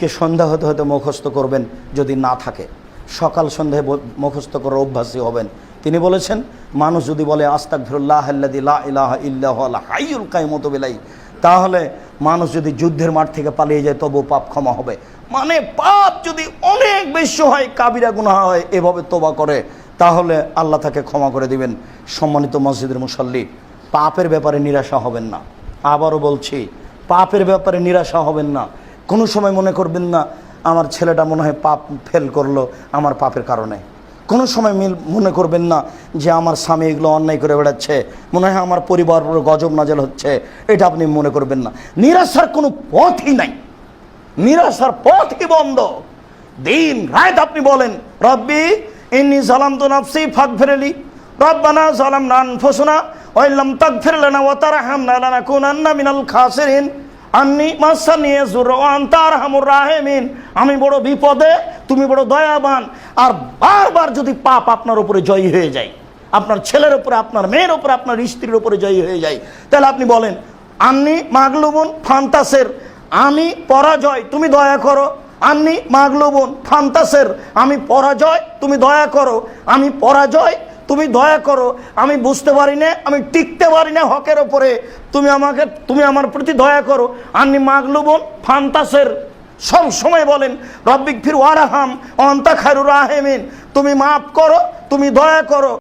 আজকে সন্ধ্যা হতে হতে মুখস্থ করবেন যদি না থাকে। সকাল সন্ধ্যায় মুখস্থ করার অভ্যাসী হবেন। তিনি বলেছেন, মানুষ যদি বলে আস্তাক ফিরুল্লাহ ইল্লাহ তাহলে মানুষ যদি যুদ্ধের মাঠ থেকে পালিয়ে যায় তবু পাপ ক্ষমা হবে। মানে পাপ যদি অনেক বেশি হয়, কাবিরা গুনাহ হয়, এভাবে তোবা করে, তাহলে আল্লাহ তাকে ক্ষমা করে দিবেন। সম্মানিত মসজিদের মুসল্লি, পাপের ব্যাপারে নিরাশা হবেন না। আবারও বলছি, পাপের ব্যাপারে নিরাশা হবেন না। কোনো সময় মনে করবেন না, আমার ছেলেটা মনে হয় পাপ ফেল করল আমার পাপের কারণে। কোনো সময় মিল মনে করবেন না যে আমার স্বামী এগুলো অন্যায় করে বেড়াচ্ছে, মনে হয় আমার পরিবার পুরো গজব নাজেল হচ্ছে, এটা আপনি মনে করবেন না। নিরাশার কোনো পথই নাই। নিরাশার পথই বন্ধ। দিন, রাত আপনি বলেন, রব্বি, ইন্নি জালাম তো নাফসি ফাঁক ফেরেলি রব্বানা জালাম নান ফসুনা ওয়াইল্লাম তাক ফেরলানা ও তারা হামনা লানা কুনান্না মিনাল খাসিরিন। আমি বড় বিপদে, তুমি বড় দয়াবান। আর বারবার যদি পাপ আপনার উপরে জয়ী হয়ে যায়, আপনার ছেলের উপরে, আপনার মেয়ের উপরে, আপনার স্ত্রীর উপরে জয়ী হয়ে যায়, তাহলে আপনি বলেন, আন্নি মাগলুবুন ফান্তাসের, আমি পরাজয়, তুমি দয়া করো। আন্নি মাগলুবুন ফান্তাসের, আমি পরাজয়, তুমি দয়া করো। আমি পরাজয় তুমি দয়া করো, আমি বুঝতে পারি না আমি টিকতে পারি না হকের ওপরে তুমি আমাকে, তুমি আমার প্রতি দয়া করো। আন্নি মাগলুবন ফান্তাসের সব সময় বলেন রব্বিক ফির ওয়ারাহাম অন্তা খায়রুর রাহেমিন। তুমি মাফ করো, তুমি দয়া করো।